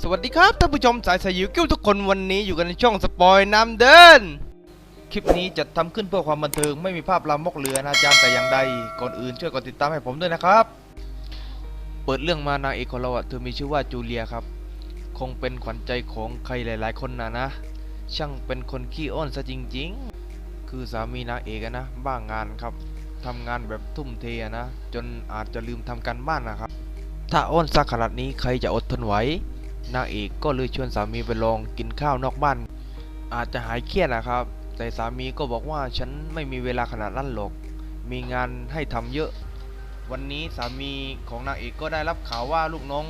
สวัสดีครับท่านผู้ชมสายสยิวกิ้วทุกคนวันนี้อยู่กันในช่องสปอยน้ำเดิน คลิปนี้จะทำขึ้นเพื่อความบันเทิงไม่มีภาพลามกเหลือนะจารย์แต่อย่างใดก่อนอื่นช่วยกดติดตามให้ผมด้วยนะครับ เปิดเรื่องมานางเอกของเราอะเธอมีชื่อว่าจูเลียครับ คงเป็นขวัญใจของใครหลาย ๆ คนนะนะ ช่างเป็นคนขี้อ้อนซะจริง ๆ คือสามีนางเอกนะบ้างงานครับทำงานแบบทุ่มเทนะจนอาจจะลืมทำการบ้านนะครับ ถ้าอ้อนสักขนาดนี้ใครจะอดทนไหว นางเอกก็เลยชวนสามีไปลองกินข้าวนอกบ้าน อาจจะหายเครียดนะครับ แต่สามีก็บอกว่าฉันไม่มีเวลาขนาดนั้นหรอก มีงานให้ทำเยอะ วันนี้สามีของนางเอกก็ได้รับข่าวว่าลูกน้อง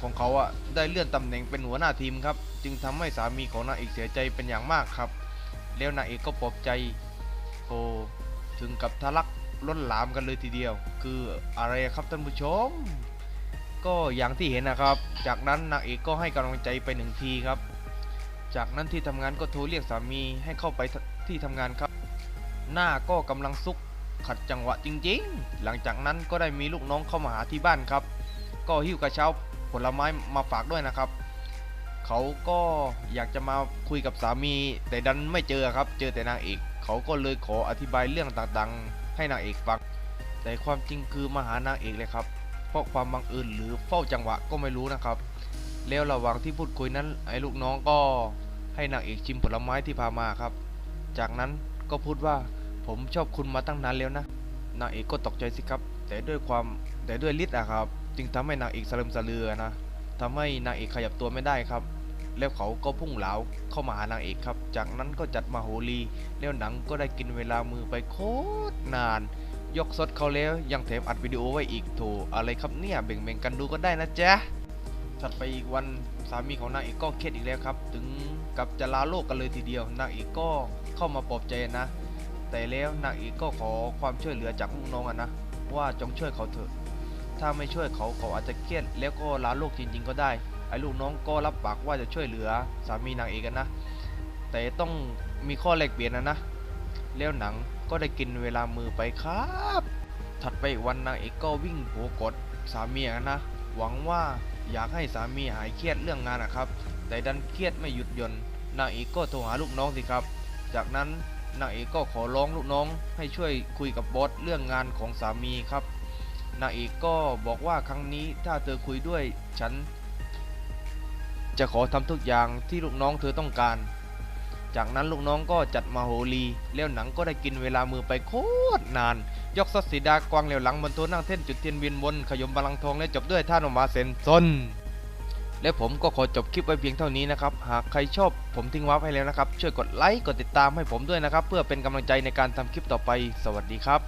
ของเขาอะได้เลื่อนตำแหน่งเป็นหัวหน้าทีมครับ จึงทำให้สามีของนางเอกเสียใจเป็นอย่างมากครับ แล้วนางเอกก็ปลอบใจโอ้ถึงกับทะลักล้นหลามกันเลยทีเดียว คืออะไรครับท่านผู้ชม ก็อย่างที่เห็นนะครับ จากนั้นนางเอกก็ให้กำลังใจไปหนึ่งทีครับ จากนั้นที่ทำงานก็โทรเรียกสามีให้เข้าไปที่ทำงานครับ หน้าก็กำลังซุกขัดจังหวะจริงๆ หลังจากนั้นก็ได้มีลูกน้องเข้ามาหาที่บ้านครับ ก็หิ้วกระเช้าผลไม้มาฝากด้วยนะครับ เขาก็อยากจะมาคุยกับสามี แต่ดันไม่เจอครับ เจอแต่นางเอก เขาก็เลยขออธิบายเรื่องต่างๆ ให้นางเอกฟัง แต่ความจริงคือมาหานางเอกเลยครับ เพราะความบังเอิญหรือเฝ้าจังหวะก็ไม่รู้นะครับ แล้วระหว่างที่พูดคุยนั้น ไอ้ลูกน้องก็ให้นางเอกชิมผลไม้ที่พามาครับ จากนั้นก็พูดว่าผมชอบคุณมาตั้งนานแล้วนะ นางเอกก็ตกใจสิครับ แต่ด้วยความแต่ด้วยฤทธิ์อะครับ จึงทำให้นางเอกสลึมสลือนะทำให้นางเอกขยับตัวไม่ได้ครับ แล้วเขาก็พุ่งเหลาเข้ามาหานางเอกครับ จากนั้นก็จัดมาโหรีแล้วหนังก็ได้กินเวลามือไปโคตรนาน ยกสดเขาแล้วยังแถมอัดวิดีโอไว้อีกโถอะไรครับเนี่ยเบ่งๆกันดูก็ได้นะจ๊ะถัดไปอีกวันสามีของนางเอกก็เครียดอีกแล้วครับ ถึงกับจะลาโลกกันเลยทีเดียวนางเอกก็เข้ามาปลอบใจนะ แต่แล้วนางเอกก็ขอความช่วยเหลือจากลูกน้องอะนะว่าจงช่วยเขาเถอะ ถ้าไม่ช่วยเขาเขาอาจจะเครียดแล้วก็ลาโลกจริง ๆ ก็ได้ไอ้ลูกน้องก็รับปากว่าจะช่วยเหลือสามีนางเอกกันนะ แต่ต้องมีข้อแลกเปลี่ยนนะนะ แล้วหนังก็ได้กินเวลามือไปครับ ถัดไปอีกวันนางเอกก็วิ่งโผกดสามีนะ หวังว่าอยากให้สามีหายเครียดเรื่องงานนะครับ แต่ดันเครียดไม่หยุดย่อนนางเอกก็โทรหาลูกน้องสิครับ จากนั้นนางเอกก็ขอร้องลูกน้องให้ช่วยคุยกับบอสเรื่องงานของสามีครับ นางเอกก็บอกว่าครั้งนี้ถ้าเธอคุยด้วยฉัน จะขอทำทุกอย่างที่ลูกน้องเธอต้องการ จากนั้นลูกน้องก็จัดมาโหรีแล้วหนังก็ได้กินเวลามือไปโคตรนาน ยกสัสีดากวางเหลียวหลังบนตัวนั่งเท่นจุดเทียนเวียนวนขยมบาลังทองและจบด้วยท่านออกมาเซนซนและผมก็ขอจบคลิปไว้เพียงเท่านี้นะครับ หากใครชอบผมทิ้งว้าให้แล้วนะครับ ช่วยกดไลค์กดติดตามให้ผมด้วยนะครับ เพื่อเป็นกำลังใจในการทำคลิปต่อไป สวัสดีครับ